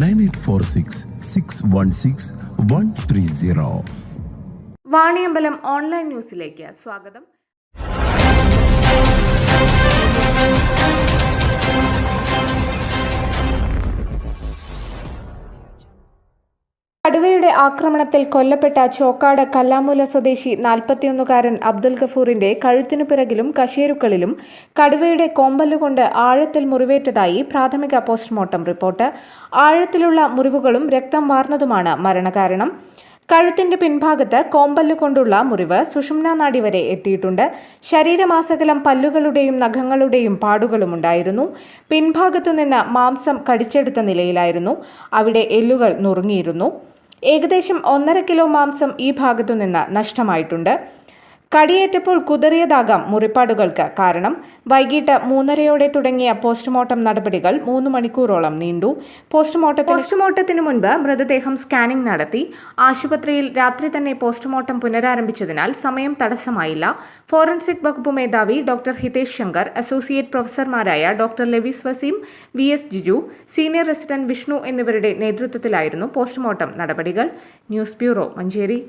nine eight four six six one six one three zero. Vaniyambalam online ന്യൂസിലേക്ക് സ്വാഗതം. കടുവയുടെ ആക്രമണത്തിൽ കൊല്ലപ്പെട്ട ചോക്കാട് കല്ലാമൂല സ്വദേശി നാൽപ്പത്തിയൊന്നുകാരൻ അബ്ദുൽ ഗഫൂറിന്റെ കഴുത്തിനു പിറകിലും കശേരുക്കളിലും കടുവയുടെ കോമ്പല്ലുകൊണ്ട് ആഴത്തിൽ മുറിവേറ്റതായി പ്രാഥമിക പോസ്റ്റ്മോർട്ടം റിപ്പോർട്ട്. ആഴത്തിലുള്ള മുറിവുകളും രക്തം വാർന്നതുമാണ് മരണകാരണം. കഴുത്തിന്റെ പിൻഭാഗത്ത് കോമ്പല്ലുകൊണ്ടുള്ള മുറിവ് സുഷുമ്ന നാഡി വരെ എത്തിയിട്ടുണ്ട്. ശരീരമാസകലം പല്ലുകളുടെയും നഖങ്ങളുടെയും പാടുകളുമുണ്ടായിരുന്നു പിൻഭാഗത്തുനിന്ന് മാംസം കടിച്ചെടുത്ത നിലയിലായിരുന്നു. അവിടെ എല്ലുകൾ നുറുങ്ങിയിരുന്നു. ഏകദേശം ഒന്നര കിലോ മാംസം ഈ ഭാഗത്തുനിന്ന് നഷ്ടമായിട്ടുണ്ട്. കടിയേറ്റപ്പോൾ കുതറിയതാകാം മുറിപ്പാടുകൾക്ക്. കാരണം വൈകിട്ട് മൂന്നരയോടെ തുടങ്ങിയ പോസ്റ്റ്മോർട്ടം നടപടികൾ മൂന്ന് മണിക്കൂറോളം നീണ്ടു. പോസ്റ്റ്മോർട്ടം പോസ്റ്റ്മോർട്ടത്തിന് മുൻപ് മൃതദേഹം സ്കാനിംഗ് നടത്തി. ആശുപത്രിയിൽ രാത്രി തന്നെ പോസ്റ്റ്മോർട്ടം പുനരാരംഭിച്ചതിനാൽ സമയം തടസ്സമായില്ല. ഫോറൻസിക് വകുപ്പ് മേധാവി doctor Hitesh Shankar associate പ്രൊഫസർമാരായ doctor Lewis Waseem V. S. Jiju senior resident Vishnu എന്നിവരുടെ നേതൃത്വത്തിലായിരുന്നു പോസ്റ്റ്മോർട്ടം നടപടികൾ. News bureau Manjeri.